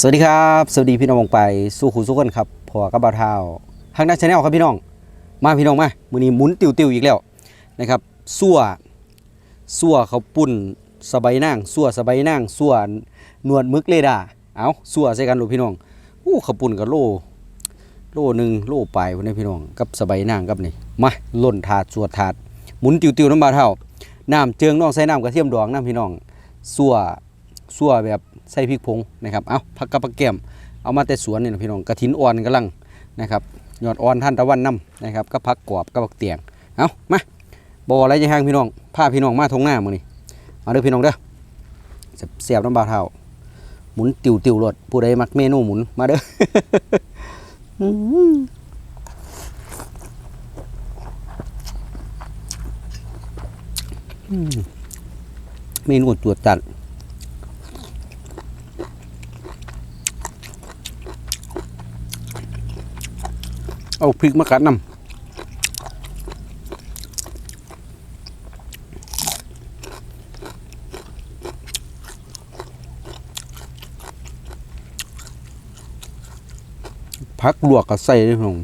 สวัสดีครับ สวัสดีพี่น้องวงไปสู้ขู่สู้คนครับพอกับบ่าวเท้าทางด้านชาแนลครับพี่น้อง มาพี่น้องมามือนี้หมุนติวติวอีกแล้วนะครับสั่วสั่วเขาปุ่นสบายนางสั่วสบายนางสั่วนวดมึกเลดาเอาสั่วใส่กันลูกพี่น้องอู้เขาปุ่นกับโลโลหนึ่งโลปลายวันนี้พี่น้องกับสบายนางกับนี่มาล่นถาดสวถาดหมุนติวติวน้ำบ่าวเท้าน้ำเจิงน้องใส่น้ำกระเทียมดองน้ำพี่น้องสั่วสั่วแบบ ใส่พริกผงนะครับเอาผักกับผักแก้มเอามาแต่สวนนี่นะพี่น้องกระถินอ่อนกำลังนะครับยอดอ่อนท่านตะวันน้ำนะครับก็ผักกรอบกับผักเตียงเอามาบ่อะไรจะห่างพี่น้องพาพี่น้องมาทงหน้ามื้อนี้มาเด้อพี่น้องเด้อเสียบน้ำบาเท้าหมุนติวติวรถผู้ใดมักเมนูหมุนมาเด้ออื้อหืออืมเมนูตรวจจัด เอาพริกมากัดน้ำพักลวกกับใส่ด้วยพี่น้อง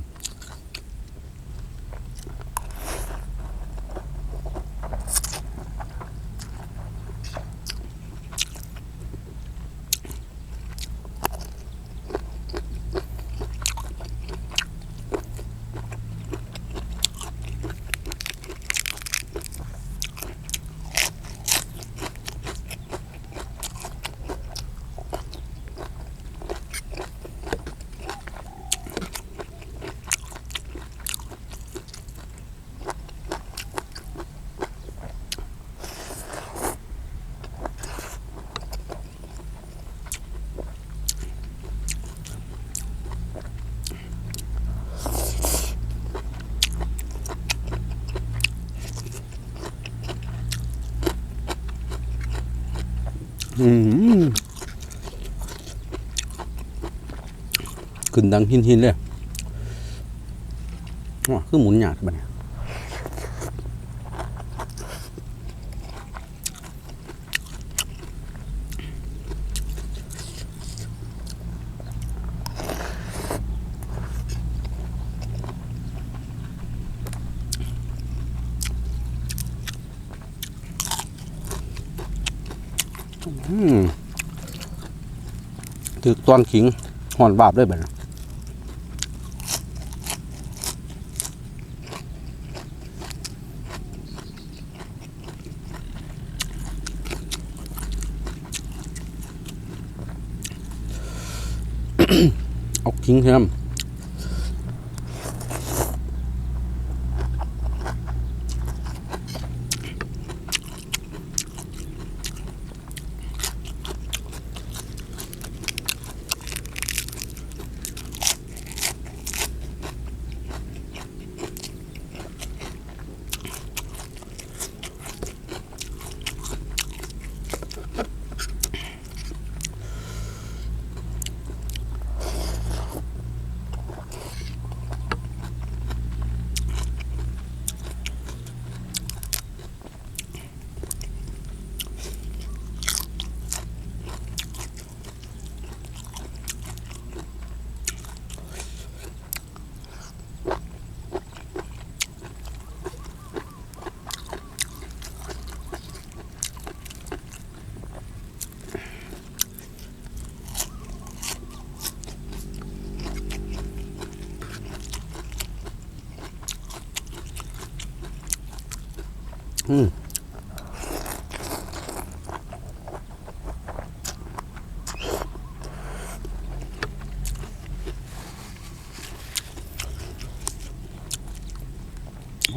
ขึ้นดังหินหินเลยว้าคือหมุนหยาดบัดเนี่ ถือตอนขิงห่อนบาบเลยบัดนี้เอาขิงเทียม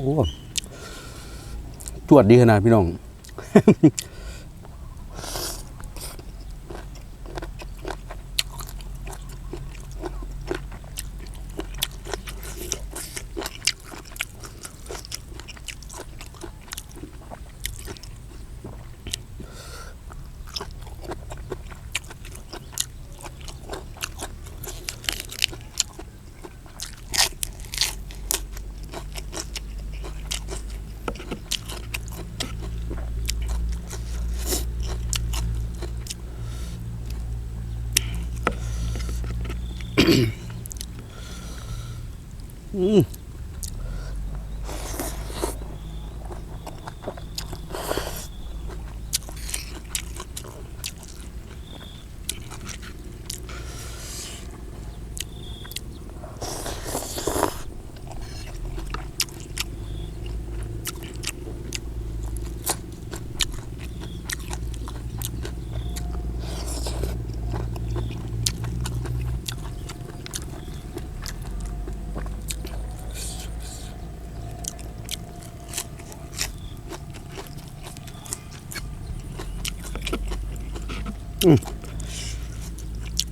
โอ้จวดดีขนาดพี่น้อง อื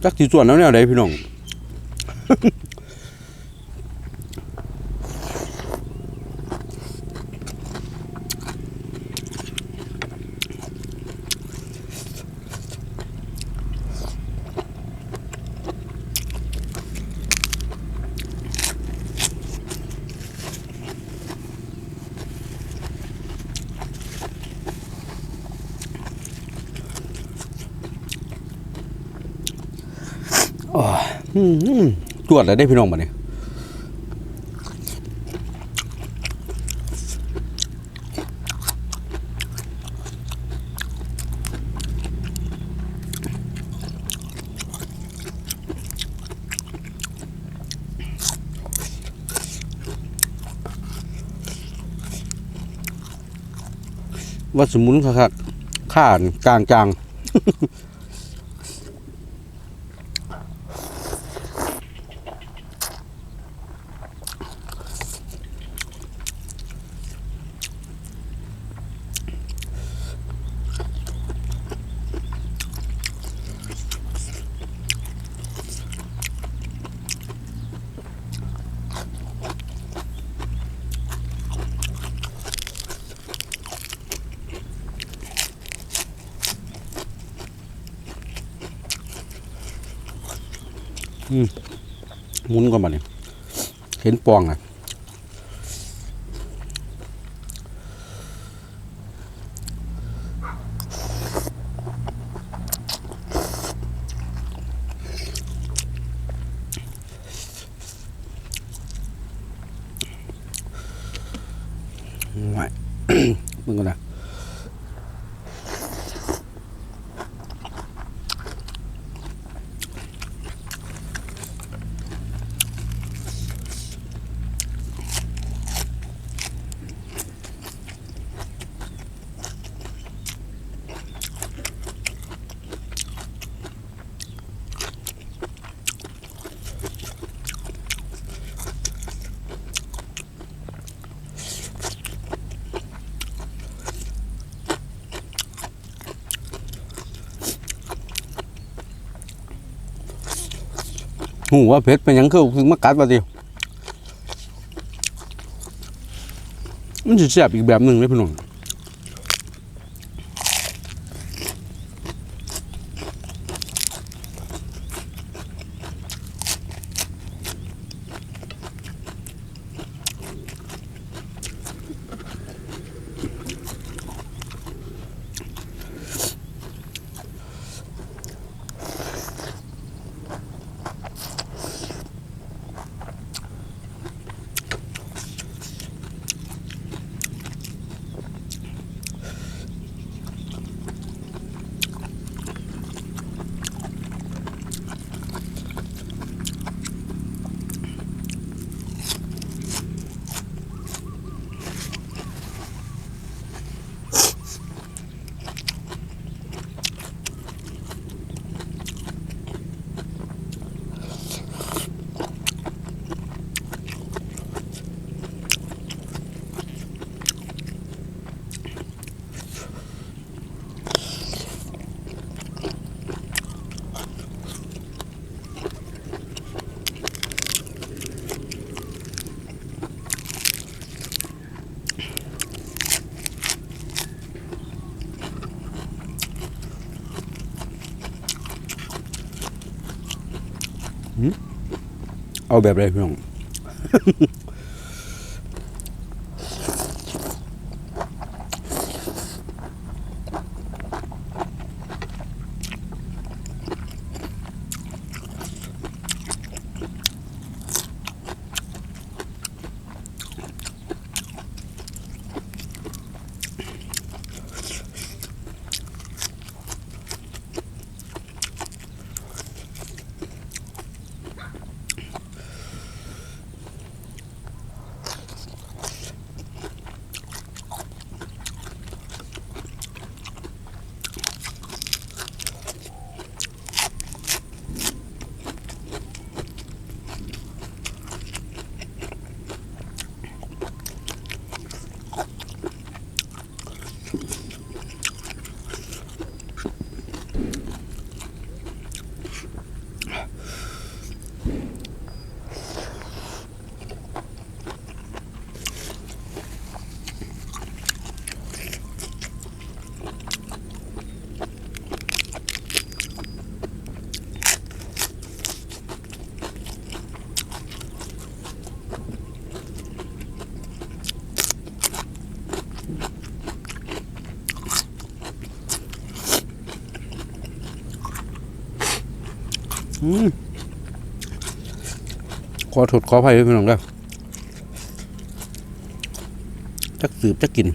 จักสิส่วนแล้วแนวใดพี่น้อง อืมตรวจแล้วได้พี่น้องมาเนี่ยว่าสมุนคักๆข้านกลางจ มุนก่อนมาเนี่ยเห็นปองอะไม่มึงก่อนนะ หูว่าเพชรเป็นยังคือถึงมากัดมาดิมันจะแซ่บอีกแบบหนึ่งเลยพี่น้อง เอาแบบไรพี่น้อง ขอถดขออภัยด้วยพี่น้องเด้อจักสืบจักกิน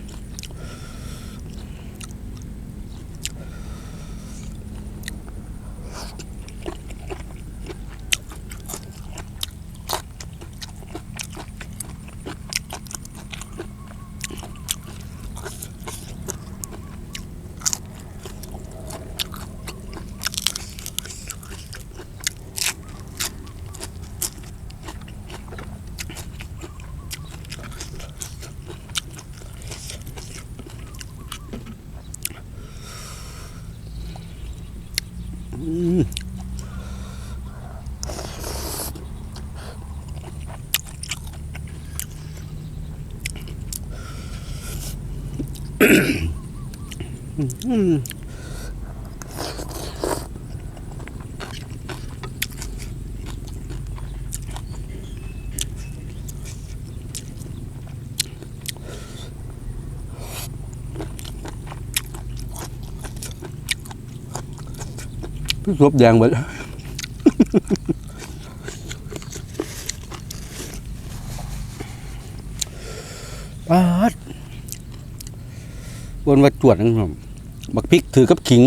รบแดงหมด ปาด บนว่าจวดนะครับบักพริกถือกับขิง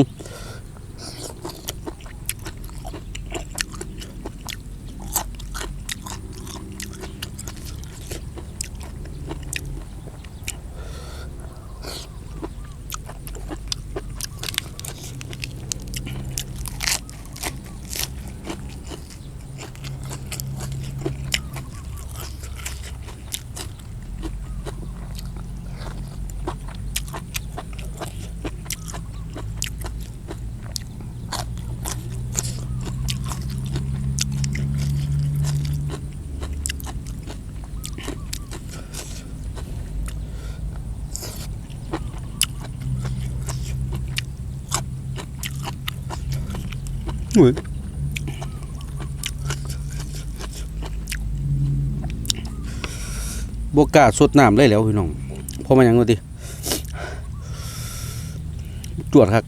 บกล้าสดน้ำเลยแล้วพี่น้องเพราะมันยังไงดิจวดครับ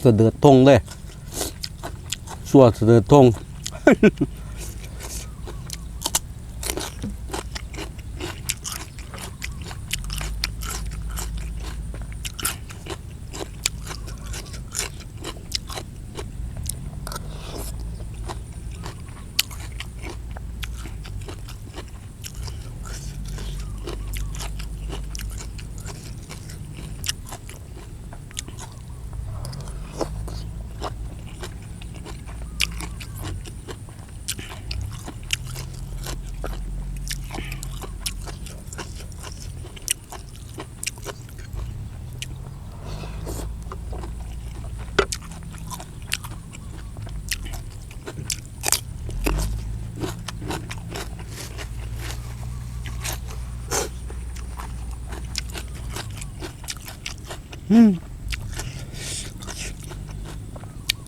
เสดือดทงเลยสัวเสด็จทง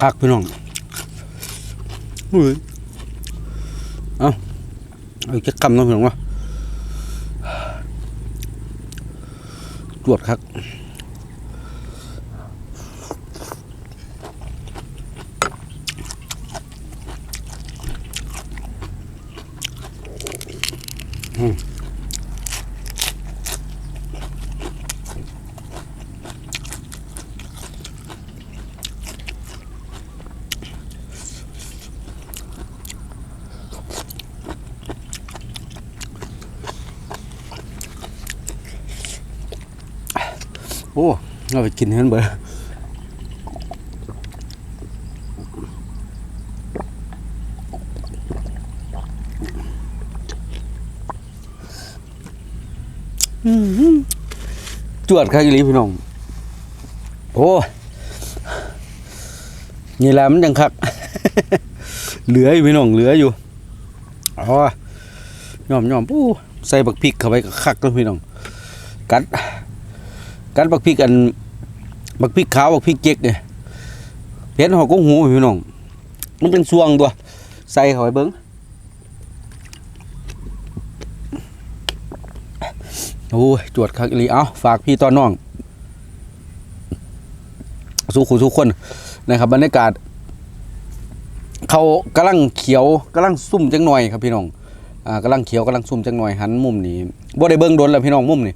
คักพี่น้องอุ้ยเอาเอาจะกำน้องพี่น้องวะตรวจคัก โอ้เอาไปกินให้นเบิดอื้อหือจวดคักอีหลีพี่น้อง โอ้นี่แหละมันยังคัก เหลืออยู่พี่น้องเหลืออยู่อ๋อยอมย่อมปูใส่บักพริกเข้าไปคักๆเลยพี่น้อง กัด กัดบักพริกอันบักพริกขาวบักพริกเจ๊กเนี่ยเห็นหอกกงหูพี่น้องมันเป็นช่วงตัว ใส่เข้าไปเบิ้งโอ้ยจวดคักอีหลีเอาฝากพี่ตอนน้อง สู้ขู่สู้คนนะครับบรรยากาศ เขากำลังเขียวกำลังซุ่มจังหน่อยครับพี่น้องอ่ากำลังเขียวกำลังซุ่มจังหน่อยหันมุมนี้บ่ได้เบิ่งโดนแล้วพี่น้องมุมนี้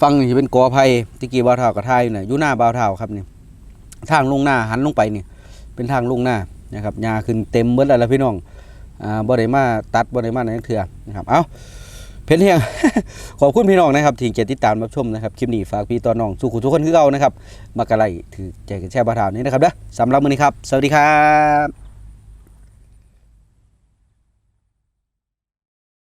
ฟังนี่เป็นกอไผ่ตะกี้บ่าวเท่ากับทายอยู่น่ะอยู่หน้าบ่าวเท่าครับนี่ทางลงหน้าหันลงไปนี่เป็นทางลงหน้านะครับหญ้าขึ้นเต็มเบิดแล้วพี่น้องอ่าบ่ได้มาตัดบ่ได้มาไหนเถื่อนะครับเอ้าเพนเฮียงขอบคุณพี่น้องนะครับที่เกียรติดตามรับชมนะครับคลิปนี้ฝากพี่ตอนน้องสู้คุทุกคนคือเก่านะครับมากระไลถือแจกกันแช่บาทานี้นะครับเด้อสำหรับมื้อนี้ครับ สวัสดีครับ